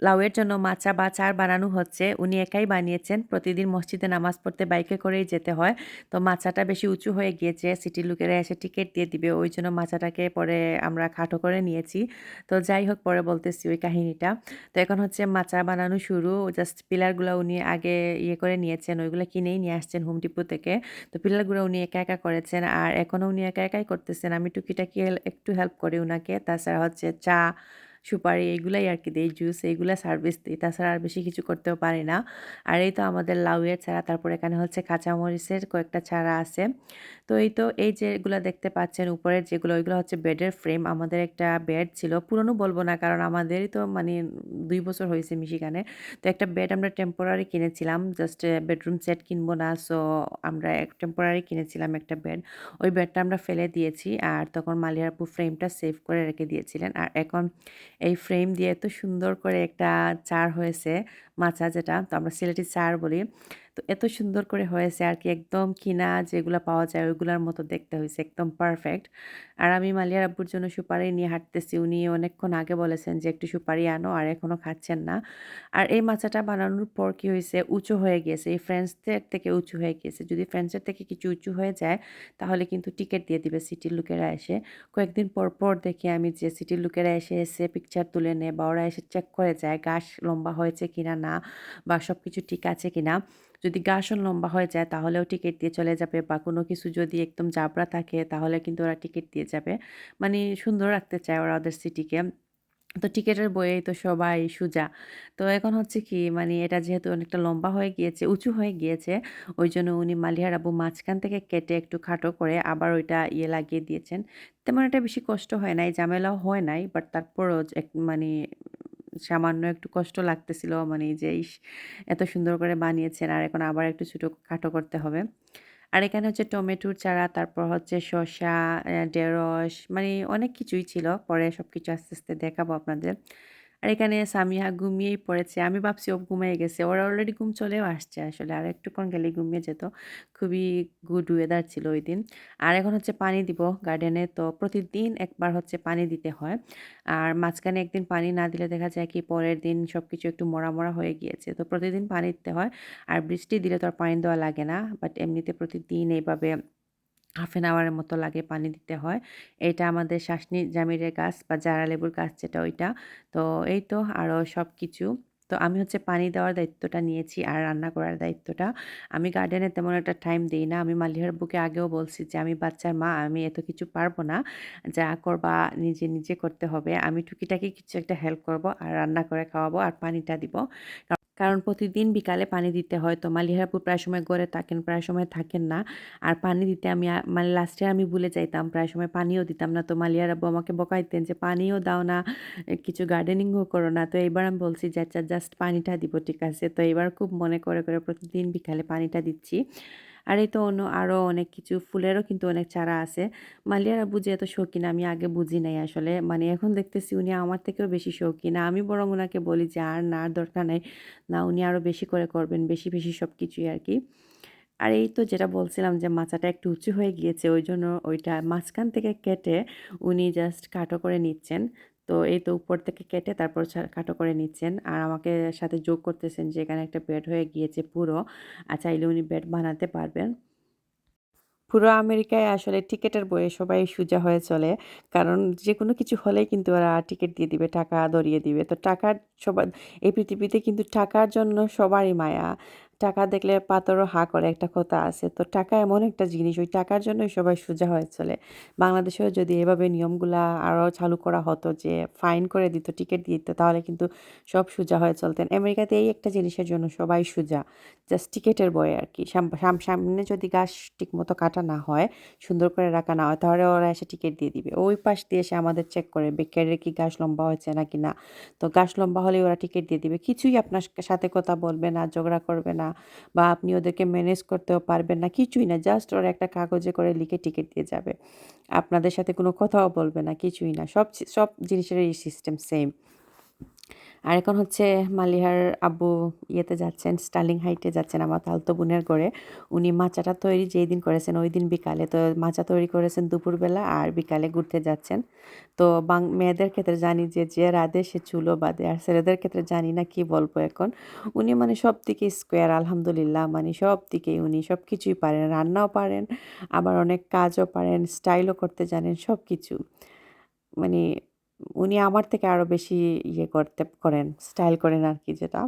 লাউয়ের জন্য মাচা বা চার বানানো হচ্ছে। উনি একাই বানিয়েছেন। প্রতিদিন মসজিদে নামাজ পড়তে বাইকে করেই যেতে হয়। তো মাচাটা বেশি উঁচু হয়ে গিয়েছে। সিটি লোকেরা এসে টিকিট দিয়ে দিবে। ওই জন্য মাচাটাকে পরে আমরা খাটো করে নিয়েছি। তো যাই হোক, পরে বলতেছি ওই কাহিনীটা। তো এখন হচ্ছে মাচা বানানো শুরু। জাস্ট পিলারগুলো উনি আগে ইয়ে করে নিয়েছেন। ওইগুলো কিনেই নিয়ে আসছেন হোম ডিপো থেকে। তো পিলারগুলো উনি একা একা করেছেন। আর এখনও উনি একা একাই করতেছেন। আমি টুকিটাকি একটু হেল্প করি ওনাকে তাছাড়া হচ্ছে চা সুপারি এইগুলাই আর কি দিই জুস এইগুলো সার্ভিস দিই তাছাড়া আর বেশি কিছু করতেও পারি না। আর এই তো আমাদের লাউয়ের ছাড়া, তারপর এখানে হচ্ছে কাঁচামরিচের কয়েকটা ছাড়া আছে। তো এই তো এই যেগুলো দেখতে পাচ্ছেন, উপরের যেগুলো, ওইগুলো হচ্ছে বেডের ফ্রেম আমাদের একটা বেড ছিল। পুরনো বলব না, কারণ আমাদেরই তো মানে দুই বছর হয়েছে মিশিগানে। তো একটা বেড আমরা টেম্পোরারি কিনেছিলাম জাস্ট বেডরুম সেট কিনবো না সো আমরা এক টেম্পোরারি কিনেছিলাম একটা বেড ওই বেডটা আমরা ফেলে দিয়েছি, আর তখন মালিয়ারপু ফ্রেমটা সেভ করে রেখে দিয়েছিলেন। আর এখন এই ফ্রেম দিয়ে এত সুন্দর করে একটা চার হয়েছে। মাচা যেটা, তো আমরা সিলেটি চার বলি। তো এত সুন্দর করে হয়েছে আর কি, একদম কিনা যেগুলো পাওয়া যায় ওইগুলোর মতো দেখতে হয়েছে, একদম পারফেক্ট আর আমি মালিয়ার আব্বুর জন্য সুপারি নিয়ে হাঁটতেছি, উনি অনেকক্ষণ আগে বলেছেন যে, একটু সুপারি আনো, আর এখনও খাচ্ছেন না। আর এই মাচাটা বানানোর পর কি হয়েছে, উঁচু হয়ে গিয়েছে, এই ফ্রেন্ডসদের থেকে উঁচু হয়ে গিয়েছে। যদি ফ্রেন্ডসের থেকে কিছু উঁচু হয়ে যায়, তাহলে কিন্তু টিকিট দিয়ে দিবে সিটির লোকেরা এসে। কয়েকদিন পর পর দেখি আমি যে সিটির লোকেরা এসে এসে পিকচার তুলে নেয় বা ওরা এসে চেক করে যায়, গাছ লম্বা হয়েছে কিনা না বা সব কিছু ঠিক আছে কিনা। যদি গাছও লম্বা হয়ে যায় তাহলেও টিকিট দিয়ে চলে যাবে বা কোনো কিছু যদি একদম জাবরা থাকে তাহলে কিন্তু ওরা টিকিট দিয়ে যাবে। মানে সুন্দর রাখতে চায় ওরা ওদের সিটিকে। তো টিকেটের বইয়েই তো সবাই সুজা। তো এখন হচ্ছে কি মানে এটা যেহেতু অনেকটা লম্বা হয়ে গিয়েছে, উঁচু হয়ে গিয়েছে ওই জন্য উনি মালিহার আবু মাঝখান থেকে কেটে একটু খাটো করে আবার ওইটা ইয়ে লাগিয়ে দিয়েছেন। তেমন একটা বেশি কষ্ট হয় নাই, ঝামেলাও হয় নাই বাট তারপরও এক মানে সামান্য একটু কষ্ট লাগতেছিল মানে যে ইস, এত সুন্দর করে বানিয়েছেন আর এখন আবার একটু ছোটো খাটো করতে হবে। আর এখানে হচ্ছে টমেটোর চারা, তারপর হচ্ছে শসা ঢেঁড়স মানে অনেক কিছুই ছিল। পরে সব কিছু আস্তে আস্তে দেখাবো আপনাদের। আর এখানে সামিয়া ঘুমিয়েই পড়েছে। আমি ভাবছি ও ঘুমিয়ে গেছে। ওরা অলরেডি ঘুম চলেও আসছে আসলে। আর একটুক্ষণ গেলে ঘুমিয়ে যেত। খুবই গুড ওয়েদার ছিল ওই দিন। আর এখন হচ্ছে পানি দিব গার্ডেনে তো প্রতিদিন একবার হচ্ছে পানি দিতে হয়। আর মাঝখানে একদিন পানি না দিলে দেখা যায় কি পরের দিন সব কিছু একটু মরা মরা হয়ে গিয়েছে। তো প্রতিদিন পানি দিতে হয়। আর বৃষ্টি দিলে তো আর পানি দেওয়া লাগে না। বাট এমনিতে প্রতিদিন এইভাবে হাফ এন আওয়ারের মতো লাগে পানি দিতে হয়। এটা আমাদের শাসনি জামিরের গাছ বা জারা লেবুর গাছ যেটা ওইটা। তো এই তো আরও সব কিছু তো আমি হচ্ছে পানি দেওয়ার দায়িত্বটা নিয়েছি আর রান্না করার দায়িত্বটা। আমি গার্ডেনে তেমন একটা টাইম দিই না। আমি মালিহার বুকে আগেও বলছি যে, আমি বাচ্চার মা, আমি এত কিছু পারব না। যা করবা নিজে নিজে করতে হবে। আমি টুকিটাকি কিছু একটা হেল্প করব আর রান্না করে খাওয়াবো আর পানিটা দিব। কারণ প্রতিদিন বিকালে পানি দিতে হয়। তো মালিহারাপু প্রায় সময় গড়ে থাকেন, প্রায় সময় থাকেন না। আর পানি দিতে আমি মানে লাস্টে আমি ভুলে যাইতাম, প্রায় সময় পানিও দিতাম না। তো মালিহারাপু আমাকে বকাইতেন যে, পানিও দাও না কিছু গার্ডেনিংও করো না। তো এইবার আমি বলছি যে আচ্ছা জাস্ট পানিটা দিব, ঠিক আছে? তো এবার খুব মনে করে করে প্রতিদিন বিকালে পানিটা দিচ্ছি। আর এই তো অন্য আরও অনেক কিছু, ফুলেরও কিন্তু অনেক চারা আছে। মালিয়ারা বুঝে এত শৌখিন, আমি আগে বুঝি নাই আসলে। মানে এখন দেখতেছি উনি আমার থেকেও বেশি শৌখিন। আমি বরং ওনাকে বলি যে, আর না দরকার নাই। না, উনি আরও বেশি করে করবেন, বেশি বেশি সব কিছুই আর কি। আর এই তো যেটা বলছিলাম যে, মাচাটা একটু উঁচু হয়ে গিয়েছে, ওই জন্য ওইটা মাঝখান থেকে কেটে উনি জাস্ট কাটো করে নিচ্ছেন। তো এই তো উপর থেকে কেটে তারপর কাটো করে নিচ্ছেন। আর আমাকে সাথে যোগ করতেছেন যে, এখানে একটা বেড হয়ে গিয়েছে পুরো। আর চাইলে উনি বেড বানাতে পারবেন। পুরো আমেরিকায় আসলে টিকেটের বইয়ে সবাই সোজা হয়ে চলে। কারণ যে কোনো কিছু হলেই কিন্তু ওরা টিকিট দিয়ে দিবে, টাকা ধরিয়ে দিবে। তো টাকার সবার এই পৃথিবীতে কিন্তু টাকার জন্য সবারই মায়া। টাকা দেখলে পাথরও হা করে একটা কথা আছে। তো টাকা এমন একটা জিনিস, ওই টাকার জন্যই সবাই সোজা হয়ে চলে। বাংলাদেশেও যদি এভাবে নিয়মগুলা আরও চালু করা হতো যে ফাইন করে দিত, টিকিট দিত, তাহলে কিন্তু সব সোজা হয়ে চলতেন। আমেরিকাতে এই একটা জিনিসের জন্য সবাই সোজা, জাস্ট টিকিটের বয়ে আর কি। সামনে যদি গাছ ঠিক মতো কাটা না হয়, সুন্দর করে রাখা না হয়, তাহলে ওরা এসে টিকিট দিয়ে দিবে। ওই পাশ দিয়ে এসে আমাদের চেক করে, বেকারের কি গাছ লম্বা হয়েছে নাকি না? তো গাছ লম্বা হলে ওরা টিকিট দিয়ে দিবে। কিছুই আপনার সাথে কথা বলবে না, ঝগড়া করবে না। বা আপনি ওদেরকে ম্যানেজ করতেও পারবেন না, কিছুই না জাস্ট ওরা একটা কাগজে করে লিখে টিকিট দিয়ে যাবে। আপনাদের সাথে কোনো কথাও বলবে না, কিছুই না, সব সব জিনিসের এই সিস্টেম সেম আর এখন হচ্ছে মালিহার আব্বু ইয়েতে যাচ্ছেন, স্টালিং হাইটে যাচ্ছেন আমার তালতো বোনের ঘরে। উনি মাচাটা তৈরি যেই দিন করেছেন, ওই দিন বিকালে। তো মাচা তৈরি করেছেন দুপুরবেলা আর বিকালে ঘুরতে যাচ্ছেন। তো বাং মেয়েদের ক্ষেত্রে জানি যে যে রাধে সে চুলো বাঁধে আর ছেলেদের ক্ষেত্রে জানি না কি বলব এখন। উনি মানে সব দিকে স্কোয়ার আলহামদুলিল্লাহ মানে সব দিকেই উনি সব কিছুই পারেন, রান্নাও পারেন, আবার অনেক কাজও পারেন স্টাইলও করতে জানেন সব কিছু মানে উনি আমার থেকে আরও বেশি ইয়ে করতে, করেন, স্টাইল করেন আর কি যেটা।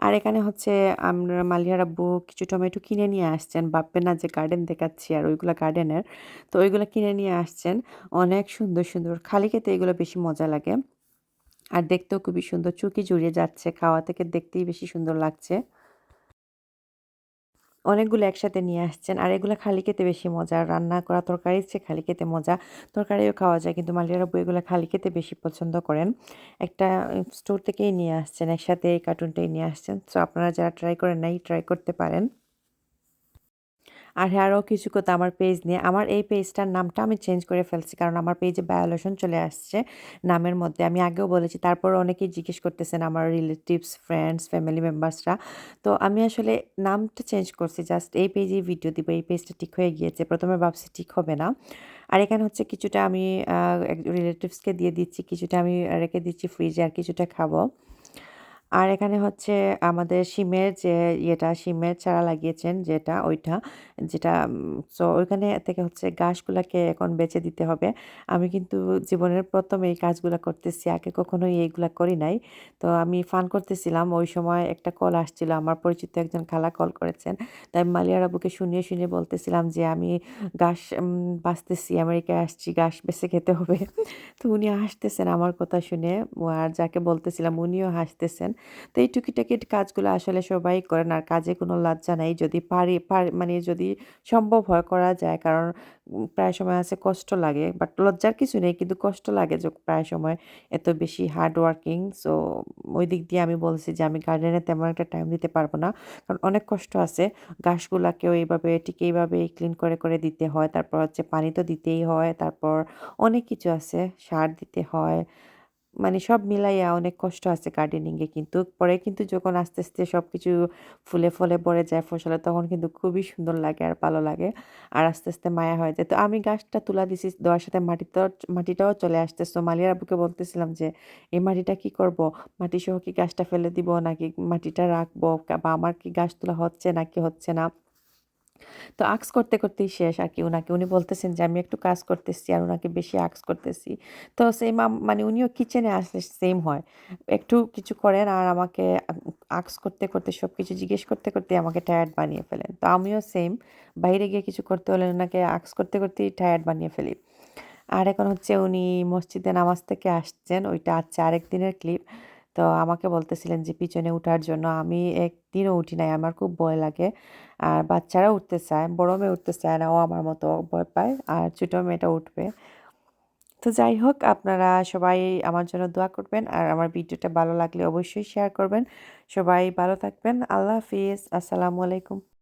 আর এখানে হচ্ছে আমরা মালিয়ার আব্বু কিছু টমেটো কিনে নিয়ে আসছেন। ভাববেন না যে গার্ডেন দেখাচ্ছি আর ওইগুলো গার্ডেনের তো ওইগুলো কিনে নিয়ে আসছেন। অনেক সুন্দর সুন্দর। খালি খেতে এগুলো বেশি মজা লাগে। আর দেখতেও খুবই সুন্দর। চুকি জুড়িয়ে যাচ্ছে। খাওয়া থেকে দেখতেই বেশি সুন্দর লাগছে। অনেকগুলো একসাথে নিয়ে আসছেন। আর এগুলো খালি খেতে বেশি মজা। আর রান্না করা তরকারির চেয়ে খালি খেতে মজা। তরকারিও খাওয়া যায়, কিন্তু মালিয়ারা বই এগুলো খালি খেতে বেশি পছন্দ করেন। একটা স্টোর থেকেই নিয়ে আসছেন, একসাথে এই কার্টুনটাই নিয়ে আসছেন। সো আপনারা যারা ট্রাই করেন নাই ট্রাই করতে পারেন। আর আরও কিছু কথা আমার পেজ নিয়ে। আমার এই পেজটার নামটা আমি চেঞ্জ করে ফেলছি, কারণ আমার পেজে বায়োলেশন চলে আসছে নামের মধ্যে। আমি আগেও বলেছি, তারপর অনেকেই জিজ্ঞেস করতেছেন আমার রিলেটিভস ফ্রেন্ডস ফ্যামিলি মেম্বার্সরা তো আমি আসলে নামটা চেঞ্জ করছি জাস্ট এই পেজেই ভিডিও দিব, এই পেজটা ঠিক হয়ে গিয়েছে। প্রথমে ভাবছি ঠিক হবে না। আর এখানে হচ্ছে কিছুটা আমি রিলেটিভসকে দিয়ে দিচ্ছি, কিছুটা আমি রেখে দিচ্ছি ফ্রিজে আর কিছুটা খাব। আর এখানে হচ্ছে আমাদের সিমের যে ইয়েটা সিমের চারা লাগিয়েছেন যেটা, ওইটা, যেটা সো ওইখানে থেকে হচ্ছে গাছগুলাকে এখন বেঁচে দিতে হবে। আমি কিন্তু জীবনের প্রথম এই কাজগুলো করতেছি, আগে কখনোই এইগুলা করি নাই। তো আমি ফান করতেছিলাম, ওই সময় একটা কল আসছিল, আমার পরিচিত একজন খালা কল করেছেন। তাই মালিয়ার আবুকে শুনিয়ে শুনিয়ে বলতেছিলাম যে, আমি গাছ বাঁচতেছি, আমেরিকায় আসছি, গাছ বেছে খেতে হবে। তো উনি হাসতেছেন আমার কথা শুনে, আর যাকে বলতেছিলাম উনিও হাসতেছেন। তো এই টুকিটাকি কাজগুলো আসলে সবাই করেন আর কাজে কোনো লজ্জা নেই। যদি পারি মানে যদি সম্ভব হয় করা যায়, কারণ প্রায় সময় আছে কষ্ট লাগে, বাট লজ্জার কিছু নেই, কিন্তু কষ্ট লাগে যে প্রায় সময় এত বেশি হার্ড ওয়ার্কিং সো ওই দিক দিয়ে আমি বলছি যে আমি গার্ডেনে তেমন একটা টাইম দিতে পারব না, কারণ অনেক কষ্ট আছে। ঘাসগুলাকেও এইভাবে ঠিক এইভাবে ক্লিন করে করে দিতে হয়, তারপর হচ্ছে পানি তো দিতেই হয়, তারপর অনেক কিছু আছে, সার দিতে হয় মানে সব মিলাইয়া অনেক কষ্ট আছে গার্ডেনিংয়ে কিন্তু। পরে কিন্তু যখন আস্তে আস্তে সব কিছু ফুলে ফলে ভরে যায় ফসলে, তখন কিন্তু খুবই সুন্দর লাগে আর ভালো লাগে আর আস্তে আস্তে মায়া হয়ে যায়। তো আমি গাছটা তুলা দিছি, দেওয়ার সাথে মাটিতে মাটিটাও চলে আসতেছে। মালিয়ার আবুকে বলতেছিলাম যে, এই মাটিটা কি করব? মাটি সহ কি গাছটা ফেলে দিব? নাকি মাটিটা রাখব? বা আমার কি গাছ তোলা হচ্ছে নাকি হচ্ছে না? তো আক্স করতে করতেই শেষ আর কি ওনাকে উনি বলতেছেন যে, আমি একটু কাজ করতেছি আর ওনাকে বেশি আক্স করতেছি। তো সেম মানে উনিও কিচেনে আসলে সেম হয়। একটু কিছু করেন আর আমাকে আক্স করতে করতে সব কিছু জিজ্ঞেস করতে করতে আমাকে টায়ার্ড বানিয়ে ফেলেন। তো আমিও সেম বাইরে গিয়ে কিছু করতে হলে ওনাকে আক্স করতে করতেই টায়ার্ড বানিয়ে ফেলি। আর এখন হচ্ছে উনি মসজিদে নামাজ থেকে আসছেন, ওইটা আছে আরেক দিনের ক্লিপ তো আমাকে বলতেছিলেন যে, পিছনে উঠার জন্য আমি একদিনও উঠি নাই, আমার খুব ভয় লাগে। আর বাচ্চারা উঠতে চায়, বড় মেয়ে উঠতে চায় না, ও আমার মতো ভয় পায়, আর ছোটো মেয়েটা উঠবে। তো যাই হোক, আপনারা সবাই আমার জন্য দোয়া করবেন, আর আমার ভিডিওটা ভালো লাগলে অবশ্যই শেয়ার করবেন। সবাই ভালো থাকবেন, আল্লাহ হাফিজ, আসসালামু আলাইকুম।